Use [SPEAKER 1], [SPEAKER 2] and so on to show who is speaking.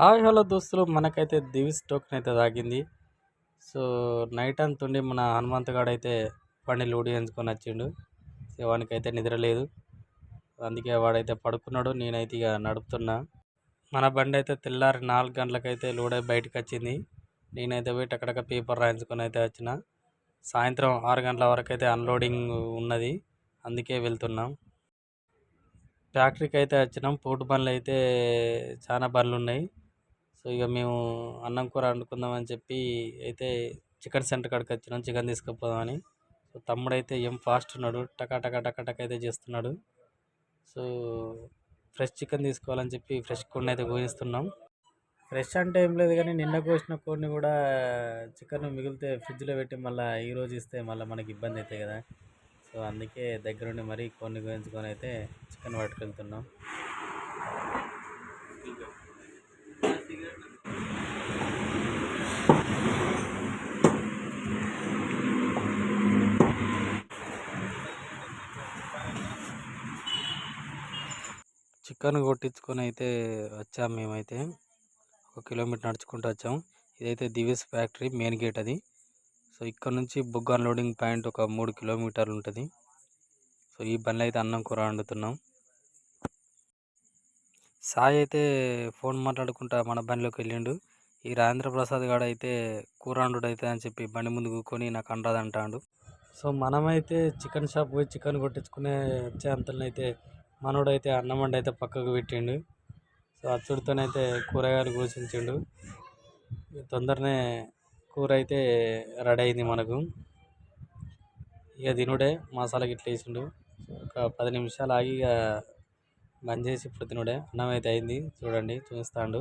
[SPEAKER 1] Hi hello దోస్తులు. మనకైతే Divi's token అయితే తాగింది సో నైట్ అంత ఉండి మన హనుమంతగాడు అయితే బండి లోడ్ వచ్చిండు. సో అయితే నిద్ర లేదు. అందుకే వాడైతే పడుకున్నాడు. నేనైతే ఇక నడుపుతున్నా. మన బండి అయితే తెల్లారి నాలుగు గంటలకైతే లోడ్ బయటకు వచ్చింది. నేనైతే పోయి అక్కడక్క పేపర్ రాయించుకొని అయితే వచ్చిన. సాయంత్రం ఆరు గంటల వరకు అయితే అన్లోడింగ్ ఉన్నది. అందుకే వెళ్తున్నాం. ఫ్యాక్టరీకి అయితే వచ్చినాం. పోటు బండ్లు అయితే చాలా బండ్లు ఉన్నాయి సో ఇక మేము అన్నం కూర వండుకుందామని చెప్పి అయితే చికెన్ సెంటర్ కాడికి వచ్చినాం చికెన్ తీసుకుపోదామని. సో తమ్ముడు అయితే ఏం ఫాస్ట్ ఉన్నాడు టకా టకా టకా టకా అయితే చేస్తున్నాడు. సో ఫ్రెష్ చికెన్ తీసుకోవాలని చెప్పి ఫ్రెష్ కోడిని అయితే కోయిస్తున్నాం. ఫ్రెష్ అంటే ఏం లేదు కానీ నిన్న కోసిన కోడిని కూడా చికెన్ మిగిలితే ఫ్రిడ్జ్లో పెట్టి మళ్ళీ ఈ రోజు ఇస్తే మళ్ళీ మనకి ఇబ్బంది అవుతాయి కదా. సో అందుకే దగ్గరుండి మరీ కొన్ని గురించుకొని అయితే చికెన్ పట్టుకెళ్తున్నాం. చికెన్ కొట్టించుకొని అయితే వచ్చాం మేమైతే. ఒక కిలోమీటర్ నడుచుకుంటూ వచ్చాం. ఇదైతే దివ్యస్ ఫ్యాక్టరీ మెయిన్ గేట్ అది. సో ఇక్కడ నుంచి బుగ్గ అన్లోడింగ్ పాయింట్ ఒక మూడు కిలోమీటర్లు ఉంటుంది. సో ఈ బండ్లు అయితే అన్నం కూర వండుతున్నాం. సాయి అయితే ఫోన్ మాట్లాడుకుంటా మన బండిలోకి వెళ్ళిండు. ఈ రాజేంద్రప్రసాద్ గాడు అయితే కూర వండుడు అయితే అని చెప్పి బండి ముందు కూకొని నాకు అంటాడు అంటాడు సో మనమైతే చికెన్ షాప్ పోయి చికెన్ కొట్టించుకునే వచ్చే అంతలోనైతే మనోడైతే అన్నం వండి అయితే పక్కకు పెట్టిండు. సో అచ్చుడితోనైతే కూరగాయలు కోసించిండు. తొందరనే కూర అయితే రెడీ అయింది మనకు. ఇక తినుడే మసాలా గిట్ల వేసిండు. ఒక పది నిమిషాలు ఆగి ఇక బంద్ చేసి ఇప్పుడు తినుడే. అన్నం అయితే అయింది. చూడండి చూస్తాండు